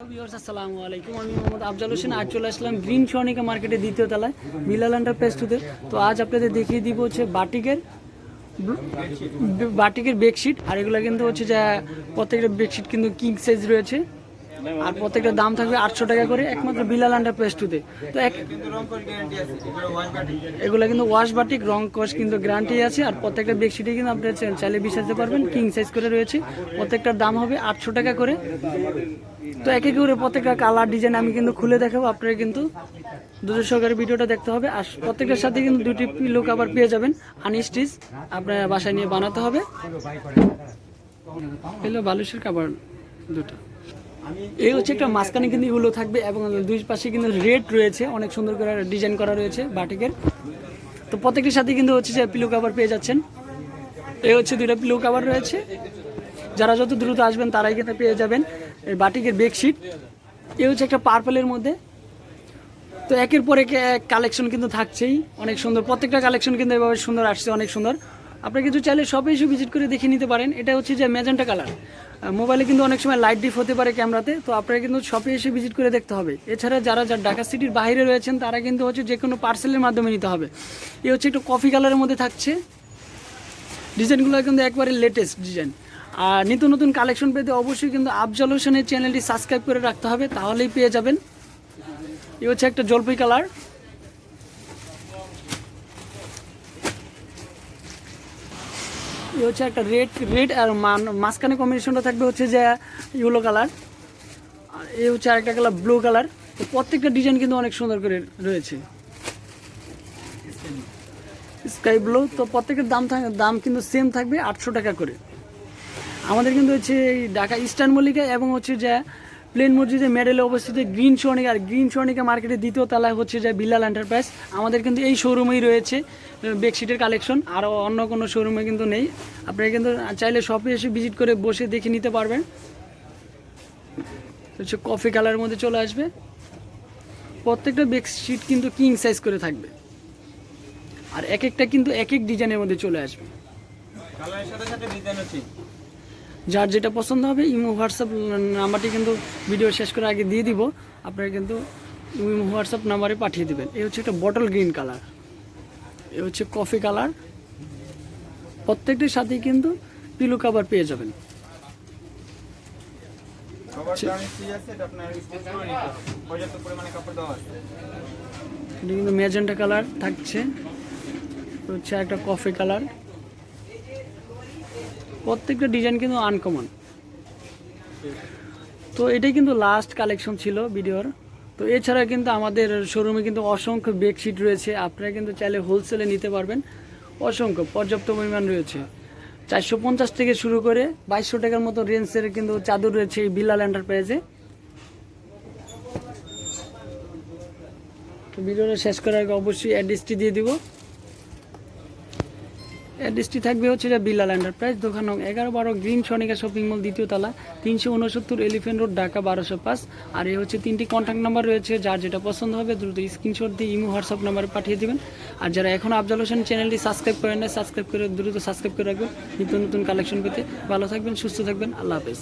আসসালামু আলাইকুম। আমি মোহাম্মদ আফজাল হোসেন। আর চলে আসলাম গ্রিন সনিকা মার্কেটের দ্বিতীয় তলায় বিলাল এন্টারপ্রাইজ তো আজ আপনাদের দেখিয়ে দিব হচ্ছে বাটিকের বাটিকের বেডশিট আর এগুলো কিন্তু হচ্ছে যে প্রত্যেকটা বেডশিট কিন্তু কিং সাইজ রয়েছে। আর প্রত্যেকটা দাম থাকবে আটশো টাকা করে, একমাত্র বিলাল এন্টারপ্রাইজ টুতে তো। এক এগুলো কিন্তু ওয়াশ বাটিক রং কস কিন্তু গ্যারান্টি আছে, আর প্রত্যেকটা বেডশিটে কিন্তু আপনি চাইলে বিছাতে পারবেন কিং সাইজ করে রয়েছে। প্রত্যেকটার দাম হবে আটশো টাকা করে। তো এক এক করে প্রত্যেকটা কালার ডিজাইন আমি কিন্তু খুলে দেখাবো, আপনারা কিন্তু দুটো সহকারে ভিডিওটা দেখতে হবে। আর প্রত্যেকটার সাথে কিন্তু দুটি পিলো কাভার পেয়ে যাবেন আনস্টিচ আপনার বাসায় নিয়ে বানাতে হবে। এলো বালুশের কাভার দুটো। এই হচ্ছে একটা মাঝখানে কিন্তু এগুলো থাকবে এবং দুই পাশে কিন্তু রেড রয়েছে, অনেক সুন্দর করে ডিজাইন করা রয়েছে বাটিকের। তো প্রত্যেকটির সাথে কিন্তু হচ্ছে যে পিলো কাভার পেয়ে যাচ্ছেন। এই হচ্ছে দুইটা পিলো কাভার রয়েছে। যারা যত দ্রুত আসবেন তারাই কিন্তু পেয়ে যাবেন এই বাটিকের বেডশিট এ হচ্ছে একটা পার্পলের মধ্যে। তো একের পর এক কালেকশন কিন্তু থাকছেই। অনেক সুন্দর, প্রত্যেকটা কালেকশন কিন্তু এভাবে সুন্দর আসছে, অনেক সুন্দর। আপনি কিন্তু চাইলে সবে এসে ভিজিট করে দেখে নিতে পারেন। এটা হচ্ছে যে ম্যাজেন্টা কালার মোবাইলে কিন্তু অনেক সময় লাইট ডিপ হতে পারে ক্যামেরাতে তো আপনারা কিন্তু শপে এসে ভিজিট করে দেখতে হবে। এছাড়া যারা যারা ঢাকা সিটির বাইরে রয়েছেন, তারা কিন্তু হচ্ছে যে কোনো পার্সেলের মাধ্যমে নিতে হবে। এ হচ্ছে একটু কফি কালারের মধ্যে থাকছে। ডিজাইনগুলো কিন্তু একবারে লেটেস্ট ডিজাইন আর নিত্য নতুন কালেকশন পেতে অবশ্যই কিন্তু আফজাল হোসেনের চ্যানেলটি সাবস্ক্রাইব করে রাখতে হবে, তাহলেই পেয়ে যাবেন। এ হচ্ছে একটা জলপাই কালার এ হচ্ছে একটা রেড রেড আর মাঝখানে কম্বিনেশনটা থাকবে হচ্ছে যে ইয়েলো কালার আর এ হচ্ছে আরেকটা কালার ব্লু কালার প্রত্যেকটা ডিজাইন কিন্তু অনেক সুন্দর করে রয়েছে। স্কাই ব্লু তো প্রত্যেকের দাম দাম কিন্তু সেম থাকবে আটশো টাকা করে। আমাদের কিন্তু হচ্ছে এই ঢাকা ইস্টার্ন মল্লিকা এবং হচ্ছে যে প্লেন মসজিদের মেডেলে অবস্থিত গ্রিন সোনিকা আর গ্রিন সোনিকা মার্কেটের দ্বিতীয় তলায় হচ্ছে যে বিলাল এন্টারপ্রাইজ আমাদের কিন্তু এই শোরুমেই রয়েছে বেডশিটের কালেকশন আর অন্য কোনো শোরুমে কিন্তু নেই। আপনারা কিন্তু চাইলে শপে এসে ভিজিট করে বসে দেখে নিতে পারবেন। হচ্ছে কফি কালারের মধ্যে চলে আসবে। প্রত্যেকটা বেডশিট কিন্তু কিং সাইজ করে থাকবে। আর এক একটা কিন্তু এক এক ডিজাইনের মধ্যে চলে আসবে। কালারের সাথে সাথে ডিজাইন আছে যার যেটা পছন্দ হবে ইমো হোয়াটসঅ্যাপ নাম্বারটি কিন্তু ভিডিও শেষ করে আগে দিয়ে দিব। আপনারা কিন্তু ইমো হোয়াটসঅ্যাপ নাম্বারে পাঠিয়ে দেবেন। এই হচ্ছে একটা বটল গ্রিন কালার এ হচ্ছে কফি কালার প্রত্যেকটির সাথেই কিন্তু পিলো কাভার পেয়ে যাবেন। কিন্তু ম্যাজেন্টা কালার থাকছে। হচ্ছে একটা কফি কালার প্রত্যেকটা ডিজাইন কিন্তু আনকমন তো এটাই কিন্তু লাস্ট কালেকশন ছিল ভিডিওর। তো এছাড়া কিন্তু আমাদের শোরুমে কিন্তু অসংখ্য বেডশিট রয়েছে। আপনারা কিন্তু চাইলে হোলসেলে নিতে পারবেন। অসংখ্য পর্যাপ্ত পরিমাণ রয়েছে। চারশো পঞ্চাশ থেকে শুরু করে বাইশশো টাকার মতো রেঞ্জের কিন্তু চাদর রয়েছে এই বিলাল এন্টারপ্রাইজে তো ভিডিওটা শেষ করার আগে অবশ্যই অ্যাড্রেসটি দিয়ে দিব। অ্যাড্রেসটি থাকবে হচ্ছে যে বিল্লাল এন্টারপ্রাইজ, দোকান নং এগারো, বারো, গ্রিন সনিকা শপিং মল, দ্বিতীয় তলা, তিনশো উনসত্তর এলিফেন্ট রোড, ঢাকা বারোশো পাঁচ। আর এই হচ্ছে তিনটি কন্ট্যাক্ট নাম্বার রয়েছে, যার যেটা পছন্দ হবে দ্রুত স্ক্রিনশট দিয়ে ইমো, হোয়াটসঅ্যাপ নাম্বারে পাঠিয়ে দেবেন। আর যারা এখন আফজাল হোসেন চ্যানেলটি সাবস্ক্রাইব করেন না সাবস্ক্রাইব করে দ্রুত সাবস্ক্রাইব করে রাখবেন। নতুন নতুন কালেকশন পেতে ভালো থাকবেন, সুস্থ থাকবেন, আল্লাহ হাফেজ।